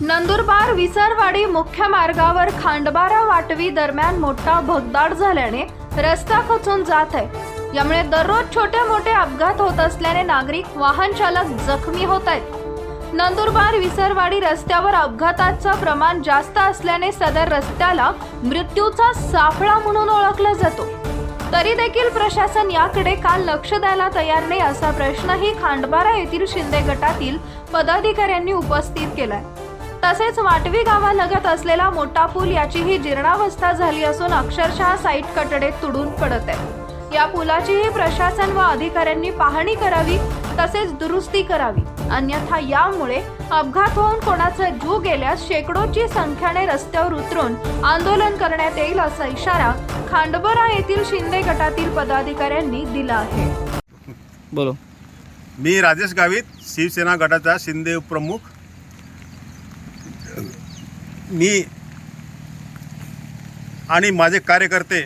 नंदुरबार विसरवाडी मुख्य मार्गावर खांडबारा वाटवी दरम्यान मोठा भगदाड झाल्याने रस्ता खचून जात आहे. यामुळे दररोज छोटे मोठे अपघात होत असल्याने नागरिक वाहन चालक जखमी होत आहेत. नंदुरबार विसरवाडी रस्त्यावर अपघाताचं प्रमाण जास्त असल्याने सदर रस्त्याला मृत्यूचा सापळा म्हणून ओळखला जातो. तरी देखील प्रशासन याकडे काल लक्ष द्यायला तयार नाही असा प्रश्नही खांडबारा येथील शिंदे गटातील पदाधिकाऱ्यांनी उपस्थित केलाय. तसेच वाटवी गावालगत असलेला मोठा पूल याचीही जीर्णावस्था झाली असून अक्षरशः साईट कटडे तुडून पडत आहे या पुलाचीही प्रशासन व अधिकाऱ्यांनी पाहणी करावी तसेच दुरुस्ती करावी. अन्यथा यामुळे अपघात होऊन कोणाचा जीव गेल्यास शेकडोची संख्याने रस्त्यावर उतरून आंदोलन करण्यात येईल असा इशारा खांडबरा येथील शिंदे गटातील पदाधिकाऱ्यांनी दिला आहे. बोलो. मी राजेश गावित शिवसेना गटाचा शिंदे उपप्रमुख. मी आणि माझे कार्यकर्ते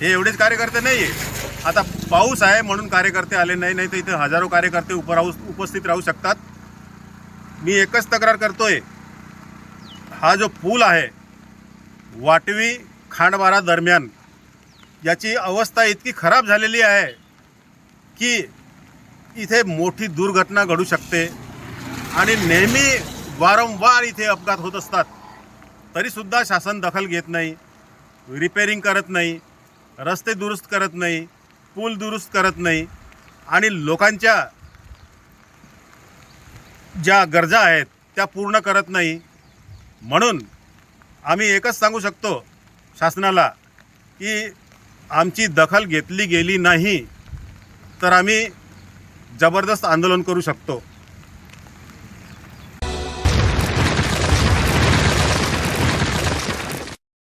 हे एवढेच कार्यकर्ते नाही आहे आता पाऊस आहे म्हणून कार्यकर्ते आले नाही नाही तर इथे हजारो कार्यकर्ते उप राहू उपस्थित राहू शकतात. मी एकच तक्रार करतोय. हा जो पूल आहे वाटवी खांडबारा दरम्यान याची अवस्था इतकी खराब झालेली आहे की इथे मोठी दुर्घटना घडू शकते. आणि नेहमी वारंवार इथे अपघात होत असतात. तरीसुद्धा शासन दखल घेत नाही रिपेरिंग करत नाही रस्ते दुरुस्त करत नाही पूल दुरुस्त करत नाही आणि लोकांच्या ज्या गरजा आहेत त्या पूर्ण करत नाही. म्हणून आम्ही एकच सांगू शकतो शासनाला की आमची दखल घेतली गेली नाही तर आम्ही जबरदस्त आंदोलन करू शकतो.